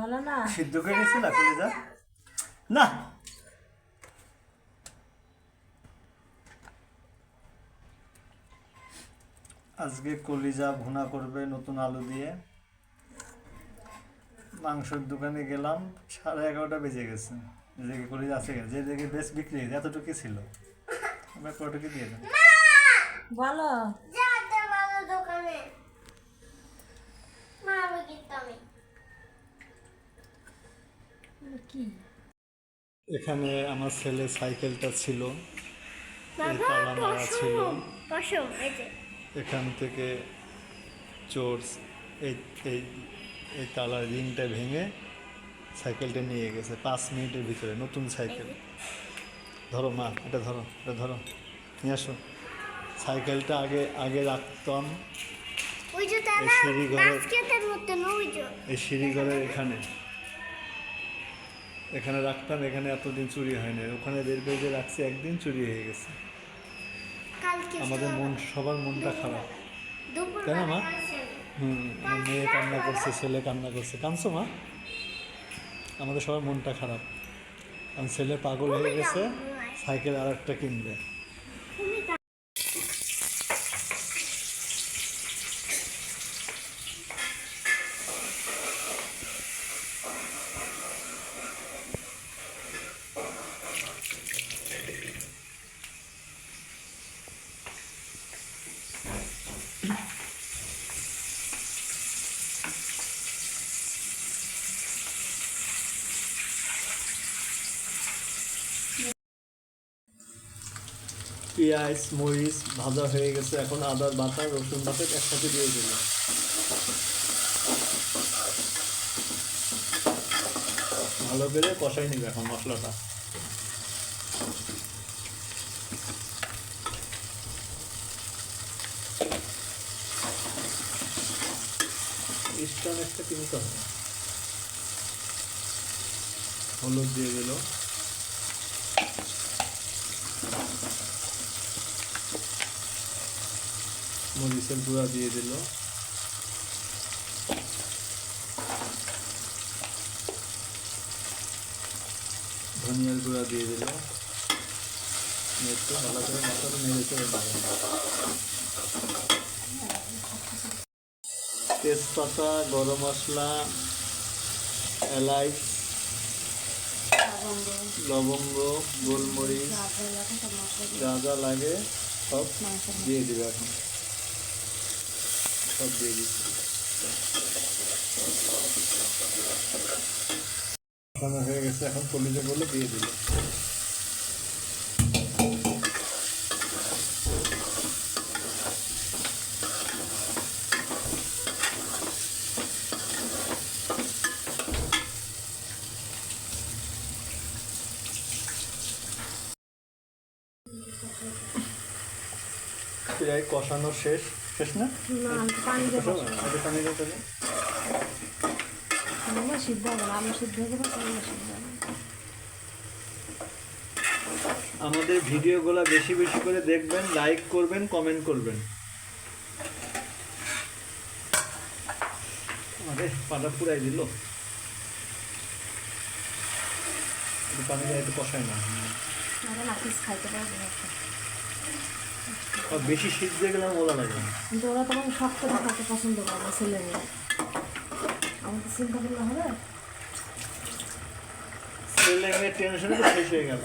ভালো না? সিদ্ধ করে কলিজা না আজকে কলিজা ভুনা করবে নতুন আলু দিয়ে। মাংসের দোকানে গেলাম সাড়ে এগারোটা বেজে গেছে। যেদিকে কলিজা আছে গেছে যেদিকে বেশ বিক্রি হয়েছে এতটুকু ছিল। আমরা কতটুকু দিয়ে দেন বলো। দোকানে। কি? এখানে আমার ছেলে সাইকেলটা ছিল। ছিল। এখান থেকে চোর এই এই এই তালার রিংটা ভেঙে সাইকেলটা নিয়ে গেছে পাঁচ মিনিটের ভিতরে নতুন সাইকেল। ধরো মা এটা ধরো এটা ধরো নিয়ে আসো। সাইকেলটা আগে আগে রাখতাম এই সিঁড়ি ঘরের- এই সিঁড়িঘরের এখানে। এখানে রাখতাম এখানে এতদিন চুরি হয়নি। ওখানে বের বেজে রাখছি একদিন চুরি হয়ে গেছে। আমাদের মন সবার মনটা খারাপ। তাই কেন মা? হুম মেয়ে কান্না করছে ছেলে কান্না করছে। কাঁদছো মা? আমাদের সবার মনটা খারাপ। কারণ ছেলে পাগল হয়ে গেছে সাইকেল আর একটা কিনবে। পেঁয়াজ, মরিচ ভাজা হয়ে গেছে। এখন আদার বাটা, রসুন, বাটা একসাথে দিয়ে দিল ভালো করে কষাই নিবে এখন মশলাটা। একটা কিনতে হবে। হলুদ দিয়ে দিল। মরিচের গুঁড়া দিয়ে দিল। ধনিয়ার গুঁড়া দিয়ে দিল। একটু ভালো করে মশলা নেড়ে দেবে তেজপাতা গরম মশলা এলাইচ লবঙ্গ গোলমরিচ যা যা লাগে সব দিয়ে দেবে এখন। সব দিয়ে দিচ্ছি। হয়ে গেছে এখন কলিজা গুলো দিয়ে দিল কষানো শেষ। শেষ না? পানি দেবো। পানি দিয়ে দেবে সিদ্ধ হবে না সিদ্ধ হয়ে সিদ্ধ আমাদের ভিডিওগুলো বেশি বেশি করে দেখবেন লাইক করবেন কমেন্ট করবেন। আরে পাটা পুরাই দিল। পানি দিয়ে একটু কষায় না খাইতে পারব বেশি শীত দিয়ে গেলে মজা লাগে কিন্তু ওরা শক্ত খাতে পছন্দ করে না ছেলে মেয়ে আমাকে চিন্তা করলে হবে? ছেলে মেয়ে টেনশনে তো শেষ হয়ে গেল।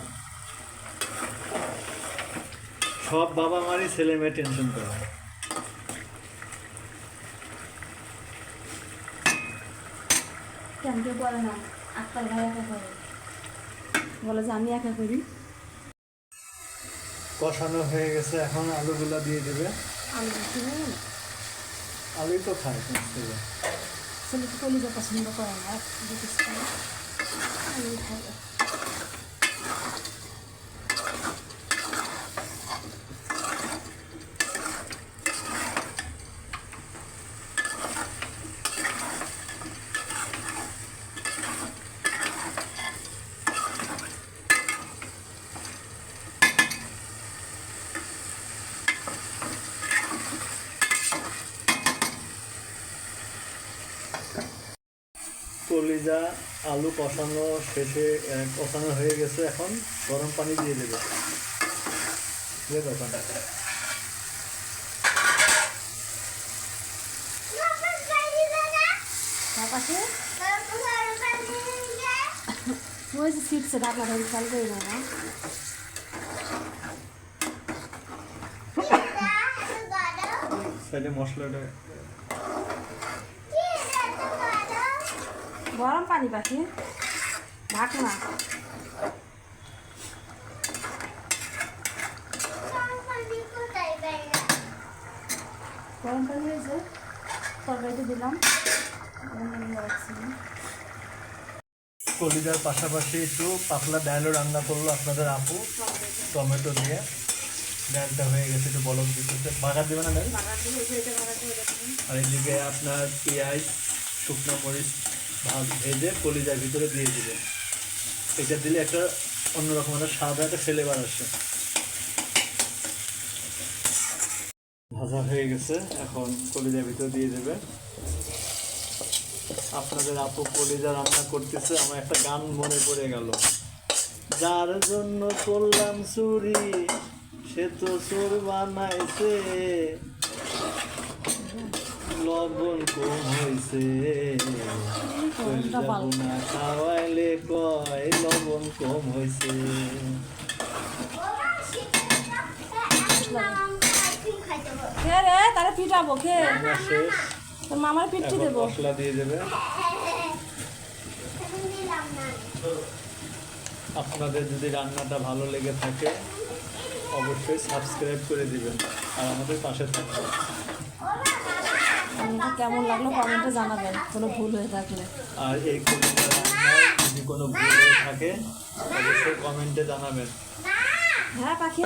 সব বাবা মারই ছেলে মেয়ে টেনশন করে। কেন কেউ করে না? আক্তার ভাই একা করে। বলে যে আমি একা করি। কষানো হয়ে গেছে এখন আলুগুলা দিয়ে দেবে। আলুই তো খায় ছেলে ছেলে তো কলিজা পছন্দ করে না খাব। কলিজা আলু কষানো শেষে কষানো হয়ে গেছে এখন গরম পানি দিয়ে দেবে। দিয়ে দাও পানি। ওই যে ছিটছে ডাকলা ধরে খেয়াল করি না না। সাইডে মশলাটা গরম পানি পাখি ঢাক না। গরম পানি হয়েছে তরকারিতে দিলাম। কলিজার পাশাপাশি একটু পাতলা ডালও রান্না করল আপনাদের আপু টমেটো দিয়ে। ডালটা হয়ে গেছে একটু বলক দিতেছে। বাগার দেবে না ডাল। আর এইদিকে আপনার পেঁয়াজ শুকনো মরিচ ভাজ কলিজার ভিতরে দিয়ে দিবে। এটা দিলে একটা অন্যরকম একটা সাদা একটা ফ্লেভার আসে। ভাজা হয়ে গেছে, এখন কলিজার ভিতরে দিয়ে দেবে। আপনাদের আপু কলিজা রান্না করতেছে, আমার একটা গান মনে পড়ে গেল। যার জন্য করলাম চুরি, সে তো চোর বানাইছে। লবণ কম হয়েছে খাওয়াইলে কয় লবণ কম হয়েছে খে রে তারে পিটাবো খে তোর মামার পিঠি দেবো। মশলা দিয়ে দেবে। আপনাদের যদি রান্নাটা ভালো লেগে থাকে অবশ্যই সাবস্ক্রাইব করে দিবেন। আর আমাদের পাশে থাকবেন। কেমন লাগল কমেন্টে জানাবেন। কোনো ভুল হয়ে থাকলে। আর এই যদি কোনো ভুল হয়ে থাকে অবশ্যই কমেন্টে জানাবেন। হ্যাঁ পাখি।